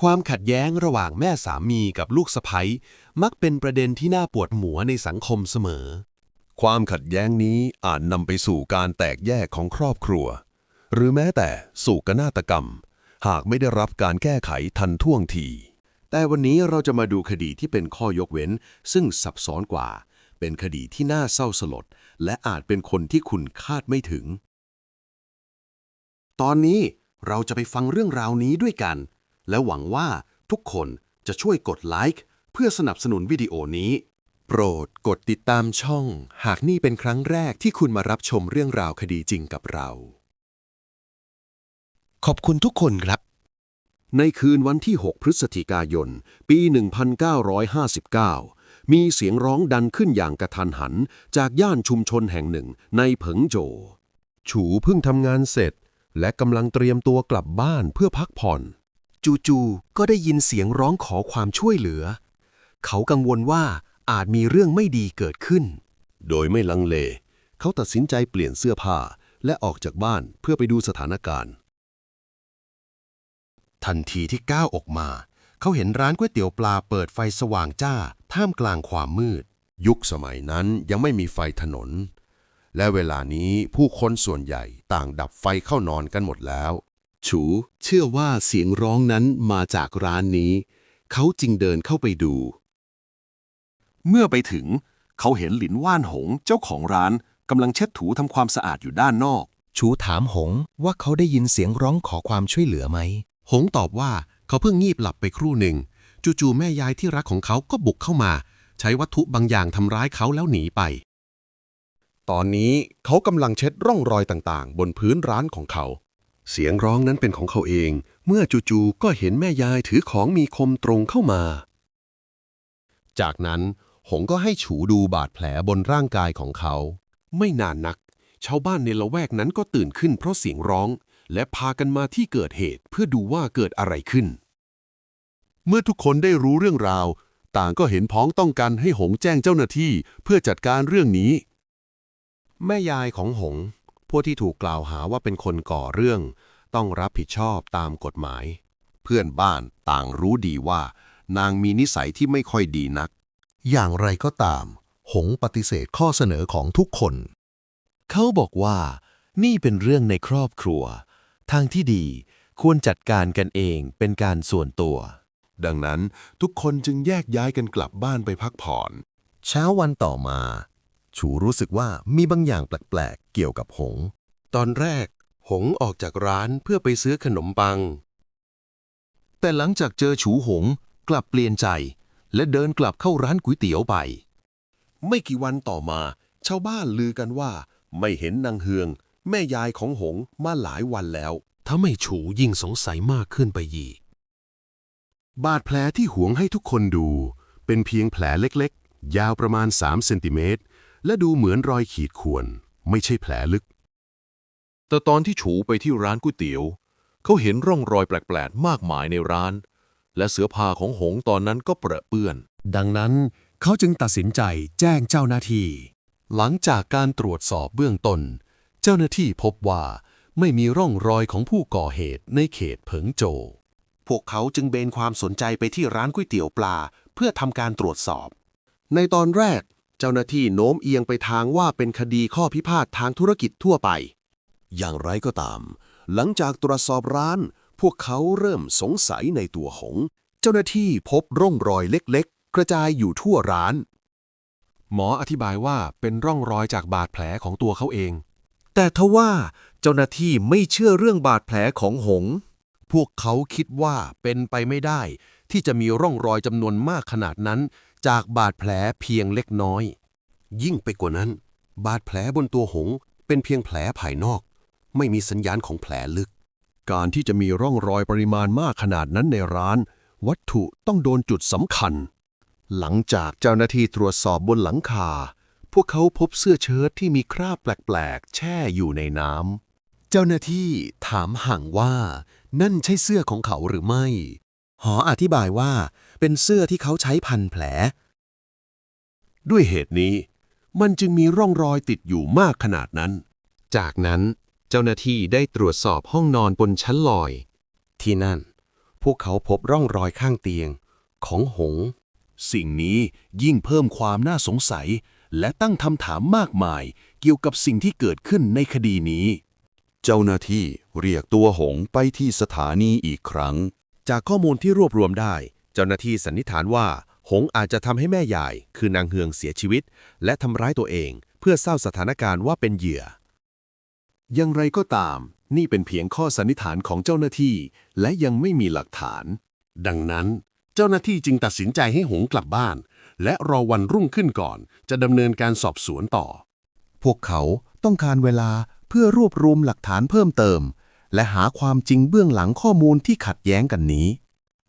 ความขัดแย้งระหว่างแม่สามีกับลูกสะใภ้มักเป็นประเด็นที่น่าปวดหัวในสังคมเสมอ ความขัดแย้งนี้อาจนำไปสู่การแตกแยกของครอบครัว หรือแม้แต่สู่กนาฏกรรม หากไม่ได้รับการแก้ไขทันท่วงที แต่วันนี้เราจะมาดูคดีที่เป็นข้อยกเว้น ซึ่งซับซ้อนกว่า เป็นคดีที่น่าเศร้าสลด และอาจเป็นคนที่คุณคาดไม่ถึง ตอนนี้เราจะไปฟังเรื่องราวนี้ด้วยกัน และหวังว่าทุกคนจะช่วยกดไลค์เพื่อสนับสนุนวิดีโอนี้ โปรดกดติดตามช่อง หากนี่เป็นครั้งแรกที่คุณมารับชมเรื่องราวคดีจริงกับเรา ขอบคุณทุกคนครับ ในคืนวันที่ 6 พฤศจิกายน ปี 1959 มีเสียงร้องดันขึ้นอย่างกระทันหัน จากย่านชุมชนแห่งหนึ่งในเผิงโจ ฉูเพิ่งทำงานเสร็จ และกำลังเตรียมตัวกลับบ้านเพื่อพักผ่อน จู่ๆก็ได้ยินเสียงร้องขอความช่วยเหลือ เขากังวลว่าอาจมีเรื่องไม่ดีเกิดขึ้น โดยไม่ลังเล เขาตัดสินใจเปลี่ยนเสื้อผ้าและออกจากบ้านเพื่อไปดูสถานการณ์ ทันทีที่ก้าวออกมา เขาเห็นร้านก๋วยเตี๋ยวปลาเปิดไฟสว่างจ้า ท่ามกลางความมืด ยุคสมัยนั้นยังไม่มีไฟถนน และเวลานี้ผู้คนส่วนใหญ่ต่างดับไฟเข้านอนกันหมดแล้ว ฉู เชื่อว่าเสียงร้องนั้นมาจากร้านนี้ เขาจึงเดินเข้าไปดู เมื่อไปถึง เขาเห็นหลินว่านหงเจ้าของร้านกำลังเช็ดถูทำความสะอาดอยู่ด้านนอก ชูถามหงว่าเขาได้ยินเสียงร้องขอความช่วยเหลือไหม หงตอบว่าเขาเพิ่งงีบหลับไปครู่หนึ่ง จู่ๆแม่ยายที่รักของเขาก็บุกเข้ามา ใช้วัตถุบางอย่างทำร้ายเขาแล้วหนีไป ตอนนี้เขากำลังเช็ดร่องรอยต่างๆ บนพื้นร้านของเขา เสียงร้องนั้นเป็นของเขาเอง เมื่อจู่ๆก็เห็นแม่ยายถือของมีคมตรงเข้ามา จากนั้น หงก็ให้ฉูดูบาดแผลบนร่างกายของเขา ไม่นานนัก ชาวบ้านในละแวกนั้นก็ตื่นขึ้นเพราะเสียงร้อง และพากันมาที่เกิดเหตุเพื่อดูว่าเกิดอะไรขึ้น เมื่อทุกคนได้รู้เรื่องราว ต่างก็เห็นพ้องต้องกันให้หงแจ้งเจ้าหน้าที่เพื่อจัดการเรื่องนี้ แม่ยายของหง ผู้ที่ถูกกล่าวหาว่าเป็นคนก่อเรื่อง ต้องรับผิดชอบตามกฎหมาย เพื่อนบ้านต่างรู้ดีว่า นางมีนิสัยที่ไม่ค่อยดีนัก อย่างไรก็ตาม หงปฏิเสธข้อเสนอของทุกคน เขาบอกว่า นี่เป็นเรื่องในครอบครัว ทางที่ดีควรจัดการกันเองเป็นการส่วนตัว ดังนั้นทุกคนจึงแยกย้ายกันกลับบ้านไปพักผ่อน เช้าวันต่อมา ชูรู้สึกว่ามีบางอย่างแปลกๆ เกี่ยวกับหง ตอนแรก หงออกจากร้านเพื่อไปซื้อขนมปัง แต่หลังจากเจอฉูหงกลับเปลี่ยนใจ และเดินกลับเข้าร้านก๋วยเตี๋ยวไป ไม่กี่วันต่อมา ชาวบ้านลือกันว่า ไม่เห็นนางเฮือง แม่ยายของหงมาหลายวันแล้วทำให้ฉูยิ่งสงสัยมากขึ้นไปยีกบาดแผลที่หวงให้ทุกคนดู เป็นเพียงแผลเล็กๆ ยาวประมาณ 3 เซนติเมตร และดูเหมือนรอยขีดข่วน ไม่ใช่แผลลึก แต่ตอนที่ฉูไปที่ร้านก๋วยเตี๋ยว เขาเห็นร่องรอยแปลกๆ มากมายในร้าน และเสื้อผ้าของหงตอนนั้นก็เปรอะเปื้อน ดังนั้นเขาจึงตัดสินใจแจ้งเจ้าหน้าที่ หลังจากการตรวจสอบเบื้องต้น เจ้าหน้าที่พบว่าไม่มีร่องรอยของผู้ก่อเหตุในเขตเผิงโจพวกเขาจึงเบนความสนใจไปที่ร้านก๋วยเตี๋ยวปลา เพื่อทำการตรวจสอบ ในตอนแรก เจ้าหน้าที่โน้มเอียงไปทางว่าเป็นคดีข้อพิพาททางธุรกิจทั่วไป อย่างไรก็ตาม หลังจากตรวจสอบร้าน พวกเขาเริ่มสงสัยในตัวหง เจ้าหน้าที่พบร่องรอยเล็กๆ กระจายอยู่ทั่วร้าน หมออธิบายว่าเป็นร่องรอยจากบาดแผลของตัวเขาเอง แต่ทว่าเจ้าหน้าที่ไม่เชื่อเรื่องบาดแผลของหง พวกเขาคิดว่าเป็นไปไม่ได้ ที่จะมีร่องรอยจำนวนมากขนาดนั้น จากบาดแผลเพียงเล็กน้อย ยิ่งไปกว่านั้น บาดแผลบนตัวหงเป็นเพียงแผลภายนอก ไม่มีสัญญาณของแผลลึก การที่จะมีร่องรอยปริมาณมากขนาดนั้นในร้าน วัตถุต้องโดนจุดสำคัญ หลังจากเจ้าหน้าที่ตรวจสอบบนหลังคา พวกเขาพบเสื้อเชิ้ตที่มีคราบแปลกๆ แช่อยู่ในน้ำเจ้าหน้าที่ถามห่างว่า นั่นใช่เสื้อของเขาหรือไม่ หออธิบายว่าเป็นเสื้อที่เขาใช้พันแผล ด้วยเหตุนี้ มันจึงมีร่องรอยติดอยู่มากขนาดนั้น จากนั้นเจ้าหน้าที่ได้ตรวจสอบห้องนอนบนชั้นลอย ที่นั่น พวกเขาพบร่องรอยข้างเตียง ของหง สิ่งนี้ยิ่งเพิ่มความน่าสงสัย และตั้งคำถามมากมาย เกี่ยวกับสิ่งที่เกิดขึ้นในคดีนี้ เจ้าหน้าที่เรียกตัวหงไปที่สถานีอีกครั้ง จากข้อมูลที่รวบรวมได้ เจ้าหน้าที่สันนิษฐานว่า หงอาจจะทำให้แม่ยาย คือนางเฮืองเสียชีวิต และทำร้ายตัวเอง เพื่อเศร้าสถานการณ์ว่าเป็นเหยื่อ อย่างไรก็ตาม นี่เป็นเพียงข้อสันนิษฐานของเจ้าหน้าที่ และยังไม่มีหลักฐาน ดังนั้น เจ้าหน้าที่จึงตัดสินใจให้หงกลับบ้าน และรอวันรุ่งขึ้นก่อน จะดำเนินการสอบสวนต่อ พวกเขาต้องการเวลาเพื่อรวบรวมหลักฐานเพิ่มเติม และหาความจริงเบื้องหลังข้อมูลที่ขัดแย้งกันนี้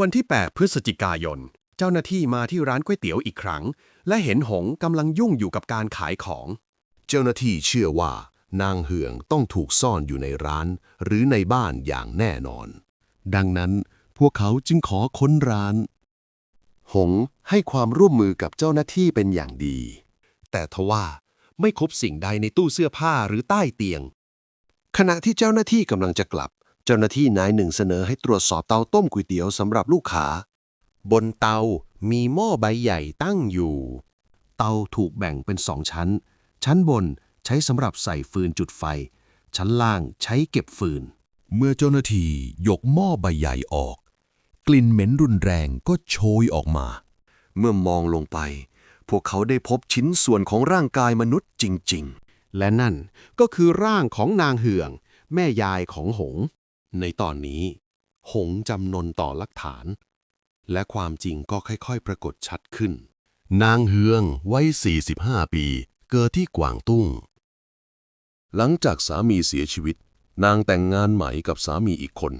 วันที่ 8 พฤศจิกายน เจ้าหน้าที่มาที่ร้านก๋วยเตี๋ยวอีกครั้ง และเห็นหงกำลังยุ่งอยู่กับการขายของ เจ้าหน้าที่เชื่อว่า นางเหืองต้องถูกซ่อนอยู่ในร้าน หรือในบ้านอย่างแน่นอน ดังนั้นพวกเขาจึงขอค้นร้าน หงให้ความร่วมมือกับเจ้าหน้าที่เป็นอย่างดี แต่ทว่าไม่พบสิ่งใดในตู้เสื้อผ้าหรือใต้เตียง ขณะที่เจ้าหน้าที่กำลังจะกลับ เจ้าหน้าที่นายหนึ่งเสนอให้ตรวจสอบเตาต้มก๋วยเตี๋ยวสำหรับลูกค้า บนเตามีหม้อใบใหญ่ตั้งอยู่ เตาถูกแบ่งเป็นสองชั้น ชั้นบนใช้สำหรับใส่ฟืนจุดไฟ ชั้นล่างใช้เก็บฟืน เมื่อเจ้าหน้าที่ยกหม้อใบใหญ่ออก กลิ่นเหม็นรุนแรงก็โชยออกมา เมื่อมองลงไป พวกเขาได้พบชิ้นส่วนของร่างกายมนุษย์จริง และนั่นก็คือร่างของนางเหือง แม่ยายของหง ในตอนนี้ หงจำนนต่อหลักฐาน และความจริงก็ค่อยๆ ปรากฏชัดขึ้น นางเฮืองวัย 45 ปี เกิดที่กวางตุ้ง หลังจากสามีเสียชีวิต นางแต่งงานใหม่กับสามีอีกคน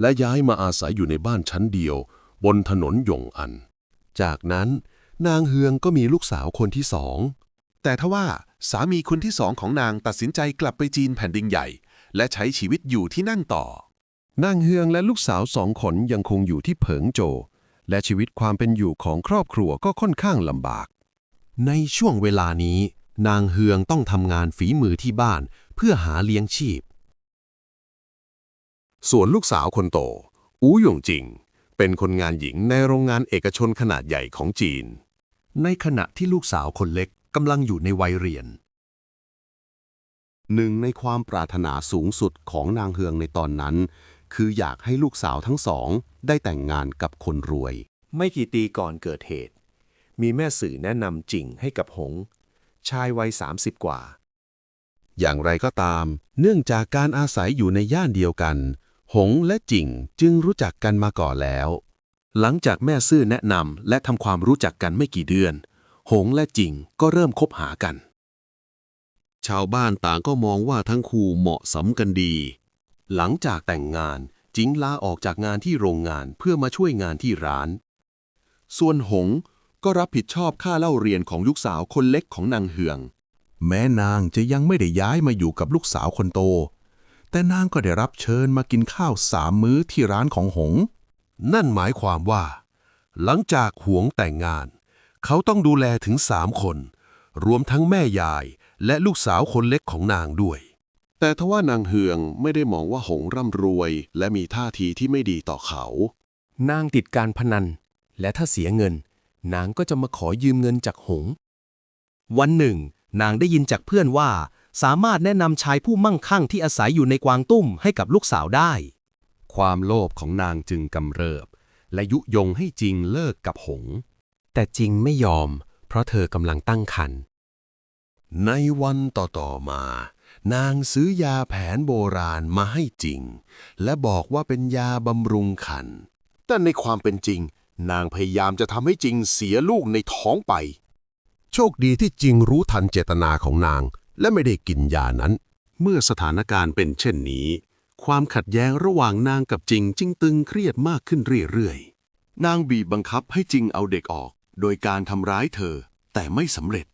และย้ายมาอาศัยอยู่ในบ้านชั้นเดียว บนถนนหยงอัน จากนั้นนางเฮืองก็มีลูกสาวคนที่สอง แต่ทว่าสามีคนที่สองของนางตัดสินใจกลับไปจีนแผ่นดินใหญ่ และใช้ชีวิตอยู่ที่นั่นต่อ นางเฮืองและลูกสาวสองคนยังคงอยู่ที่เผิงโจ และชีวิตความเป็นอยู่ของครอบครัวก็ค่อนข้างลำบาก ในช่วงเวลานี้ นางเฮืองต้องทำงานฝีมือที่บ้านเพื่อหาเลี้ยงชีพ ส่วนลูกสาวคนโต อูหยงจิง เป็นคนงานหญิงในโรงงานเอกชนขนาดใหญ่ของจีน ในขณะที่ลูกสาวคนเล็ก กำลังอยู่ในวัยเรียน หนึ่งในความปรารถนาสูงสุดของนางเฮืองในตอนนั้น คืออยากให้ลูกสาวทั้งสอง ได้แต่งงานกับคนรวย ไม่กี่ปีก่อนเกิดเหตุ มีแม่สื่อแนะนำจริงให้กับหง ชายวัย 30 กว่า อย่างไรก็ตาม เนื่องจากการอาศัยอยู่ในย่านเดียวกัน หงและจิงจึงรู้จักกันมาก่อนแล้ว หลังจากแม่ซื่อแนะนำและทำความรู้จักกันไม่กี่เดือน หงและจิงก็เริ่มคบหากัน ชาวบ้านต่างก็มองว่าทั้งคู่เหมาะสมกันดี หลังจากแต่งงานจิงลาออกจากงานที่โรงงานเพื่อมาช่วยงานที่ร้าน ส่วนหงก็รับผิดชอบค่าเล่าเรียนของลูกสาวคนเล็กของนางเหือง แม้นางจะยังไม่ได้ย้ายมาอยู่กับลูกสาวคนโต แต่นางก็ได้รับเชิญมากินข้าวสามมื้อที่ร้านของหง นั่นหมายความว่า หลังจากหวงแต่งงาน เขาต้องดูแลถึงสามคน รวมทั้งแม่ยายและลูกสาวคนเล็กของนางด้วย แต่ทว่านางเฮืองไม่ได้มองว่าหงร่ำรวย และมีท่าทีที่ไม่ดีต่อเขา นางติดการพนัน และถ้าเสียเงิน นางก็จะมาขอยืมเงินจากหง วันหนึ่ง นางได้ยินจากเพื่อนว่า สามารถแนะนำชายผู้มั่งคั่งที่อาศัยอยู่ในกวางตุ้มให้กับลูกสาวได้ ความโลภของนางจึงกำเริบ และยุยงให้จริงเลิกกับหง แต่จริงไม่ยอม เพราะเธอกำลังตั้งครรภ์ในวันต่อๆมา นางซื้อยาแผนโบราณมาให้จริง และบอกว่าเป็นยาบำรุงขันแต่ในความเป็นจริง นางพยายามจะทำให้จริงเสียลูกในท้องไป โชคดีที่จริงรู้ทันเจตนาของนาง และไม่ได้กินยานั้น เมื่อสถานการณ์เป็นเช่นนี้ ความขัดแย้งระหว่างนางกับจริงจึงตึงเครียดมากขึ้นเรื่อยๆ นางบีบบังคับให้จริงเอาเด็กออก โดยการทำร้ายเธอ แต่ไม่สำเร็จ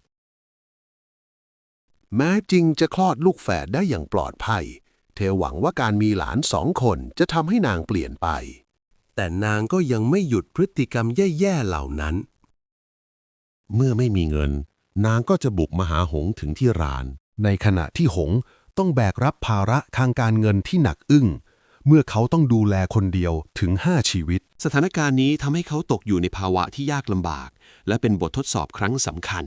แม้จริงจะคลอดลูกแฝดได้อย่างปลอดภัย เธอหวังว่าการมีหลานสองคนจะทำให้นางเปลี่ยนไป แต่นางก็ยังไม่หยุดพฤติกรรมแย่ๆเหล่านั้น เมื่อไม่มีเงิน นางก็จะบุกมาหาหงถึงที่ร้าน ในขณะที่หงต้องแบกรับภาระทางการเงินที่หนักอึ้ง เมื่อเขาต้องดูแลคนเดียวถึง 5 ชีวิต สถานการณ์นี้ทำให้เขาตกอยู่ในภาวะที่ยากลำบาก และเป็นบททดสอบครั้งสำคัญ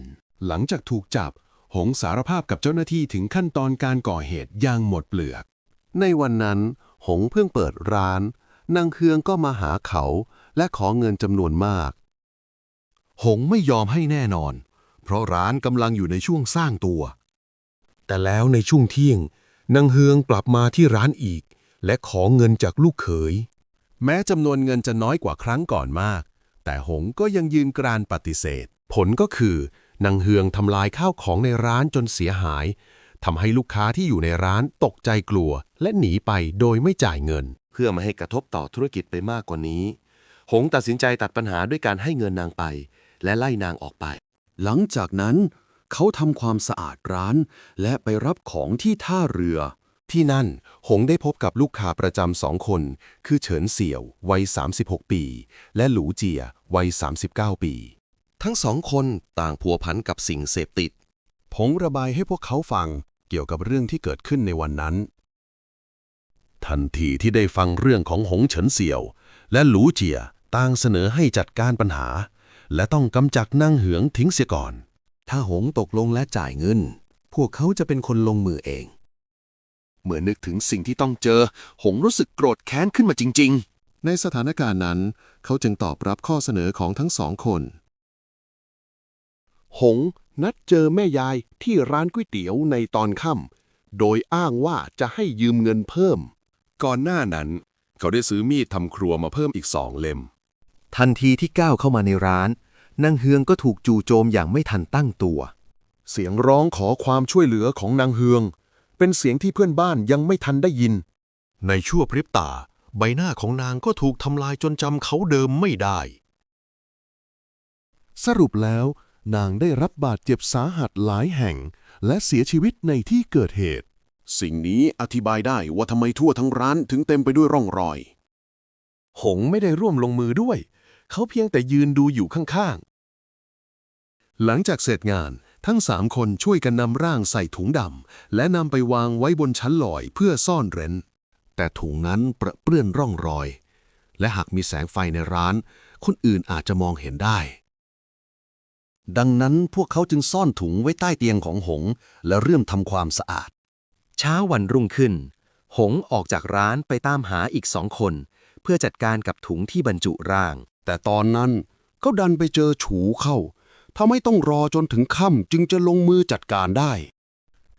หลังจากถูกจับ หงสารภาพกับเจ้าหน้าที่ถึงขั้นตอนการก่อเหตุอย่างหมดเปลือก ในวันนั้น หงเพิ่งเปิดร้าน นางเฮืองก็มาหาเขาและขอเงินจำนวนมาก หงไม่ยอมให้แน่นอน เพราะร้านกำลังอยู่ในช่วงสร้างตัว แต่แล้วในช่วงเที่ยงนางเฮืองกลับมาที่ร้านอีก และขอเงินจากลูกเขย แม้จำนวนเงินจะน้อยกว่าครั้งก่อนมาก แต่หงก็ยังยืนกรานปฏิเสธ ผลก็คือนางเฮืองทำลายข้าวของในร้านจนเสียหายทำให้ลูกค้าที่อยู่ในร้านตกใจกลัว และหนีไปโดยไม่จ่ายเงิน เพื่อไม่ให้กระทบต่อธุรกิจไปมากกว่านี้ หงตัดสินใจตัดปัญหาด้วยการให้เงินนางไป และไล่นางออกไป หลังจากนั้น เขาทำความสะอาดร้าน และไปรับของที่ท่าเรือ ที่นั่น หงได้พบกับลูกค้าประจำสองคน คือเฉินเสี่ยว วัย 36 ปี และหลูเจีย วัย 39 ปี ทั้งสองคนต่างพัวพันกับสิ่งเสพติด ผงระบายให้พวกเขาฟังเกี่ยวกับเรื่องที่เกิดขึ้นในวันนั้น ทันทีที่ได้ฟังเรื่องของหงเฉินเสี่ยว และหลูเจียต่างเสนอให้จัดการปัญหา และต้องกำจัดนั่งเหืองทิ้งเสียก่อน ถ้าหงตกลงและจ่ายเงิน พวกเขาจะเป็นคนลงมือเอง เมื่อนึกถึงสิ่งที่ต้องเจอ หงรู้สึกโกรธแค้นขึ้นมาจริงในสถานการณ์นั้น เขาจึงตอบรับข้อเสนอของทั้งสองคนๆหงนัดเจอแม่ยายที่ร้านก๋วยเตี๋ยวในตอนค่ำโดยอ้างว่าจะให้ยืมเงินเพิ่ม ก่อนหน้านั้น เขาได้ซื้อมีดทำครัวมาเพิ่มอีกสองเล่ม ทันทีที่ก้าวเข้ามาในร้าน นางเฮืองก็ถูกจู่โจมอย่างไม่ทันตั้งตัว เสียงร้องขอความช่วยเหลือของนางเฮือง เป็นเสียงที่เพื่อนบ้านยังไม่ทันได้ยิน ในชั่วพริบตา ใบหน้าของนางก็ถูกทำลายจนจำเขาเดิมไม่ได้ สรุปแล้ว นางได้รับบาดเจ็บสาหัสหลายแห่ง และเสียชีวิตในที่เกิดเหตุ สิ่งนี้อธิบายได้ว่าทำไมทั่วทั้งร้านถึงเต็มไปด้วยร่องรอย หงไม่ได้ร่วมลงมือด้วย เขาเพียงแต่ยืนดูอยู่ข้างๆ หลังจากเสร็จงาน ทั้งสามคนช่วยกันนำร่างใส่ถุงดำและนำไปวางไว้บนชั้นลอยเพื่อซ่อนเร้น แต่ถุงนั้นเปรอะเปื้อนร่องรอย และหากมีแสงไฟในร้าน คนอื่นอาจจะมองเห็นได้ ดังนั้นพวกเขาจึงซ่อนถุงไว้ใต้เตียงของหง และเริ่มทำความสะอาด เช้าวันรุ่งขึ้น หงออกจากร้านไปตามหาอีกสองคน เพื่อจัดการกับถุงที่บรรจุร่าง แต่ตอนนั้นก็ดันไปเจอฉูเข้า ทำให้ต้องรอจนถึงค่ำจึงจะลงมือจัดการได้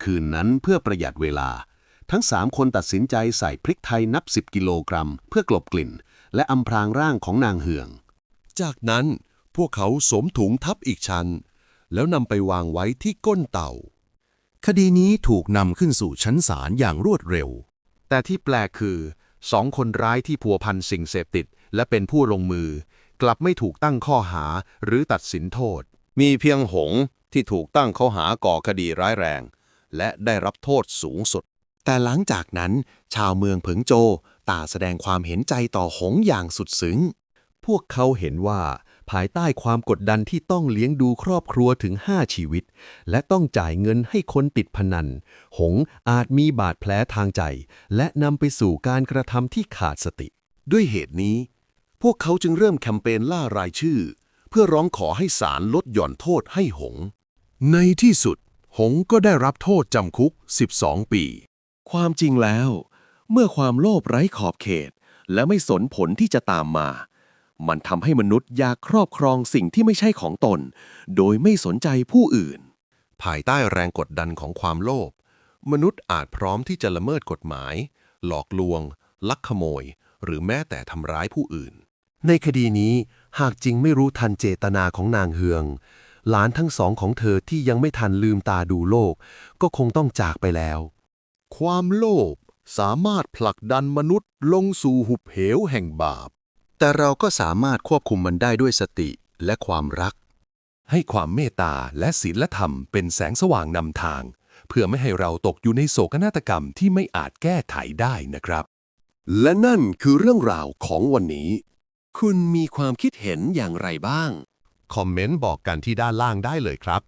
คืนนั้นเพื่อประหยัดเวลา ทั้งสามคนตัดสินใจใส่พริกไทยนับ 10 กิโลกรัม เพื่อกลบกลิ่น และอำพรางร่างของนางเหือง จากนั้นพวกเขาสวมถุงทับอีกชั้น แล้วนำไปวางไว้ที่ก้นเต่า คดีนี้ถูกนำขึ้นสู่ชั้นศาลอย่างรวดเร็ว แต่ที่แปลกคือสองคนร้ายที่พัวพันสิ่งเสพติด และเป็นผู้ลงมือ กลับไม่ถูกตั้งข้อหาหรือตัดสินโทษ มีเพียงหงที่ถูกตั้งข้อหาก่อคดีร้ายแรง และได้รับโทษสูงสุด แต่หลังจากนั้น ชาวเมืองเผิงโจต่างแสดงความเห็นใจต่อหงอย่างสุดซึ้ง พวกเขาเห็นว่า ภายใต้ความกดดันที่ต้องเลี้ยงดูครอบครัวถึง 5 ชีวิต และต้องจ่ายเงินให้คนติดพนัน หงอาจมีบาดแผลทางใจ และนำไปสู่การกระทำที่ขาดสติ ด้วยเหตุนี้ พวกเขาจึงเริ่มแคมเปญล่ารายชื่อ เพื่อร้องขอให้ศาลลดหย่อนโทษให้หง ในที่สุด หงก็ได้รับโทษจำคุก 12 ปี ความจริงแล้ว เมื่อความโลภไร้ขอบเขต และไม่สนผลที่จะตามมา มันทำให้มนุษย์อยากครอบครองสิ่งที่ไม่ใช่ของตน โดยไม่สนใจผู้อื่น ภายใต้แรงกดดันของความโลภมนุษย์อาจพร้อมที่จะละเมิดกฎหมาย หลอกลวง ลักขโมย หรือแม้แต่ทำร้ายผู้อื่น ในคดีนี้ หากจริงไม่รู้ทันเจตนาของนางเฮือง หลานทั้งสองของเธอที่ยังไม่ทันลืมตาดูโลก ก็คงต้องจากไปแล้ว ความโลภสามารถผลักดันมนุษย์ลงสู่หุบเหวแห่งบาป แต่เราก็สามารถควบคุมมันได้ด้วยสติและความรัก ให้ความเมตตาและศีลธรรมเป็นแสงสว่างนำทาง เพื่อไม่ให้เราตกอยู่ในโศกนาฏกรรมที่ไม่อาจแก้ไขได้นะครับ และนั่นคือเรื่องราวของวันนี้ คุณมีความคิดเห็นอย่างไรบ้าง คอมเมนต์บอกกันที่ด้านล่างได้เลยครับ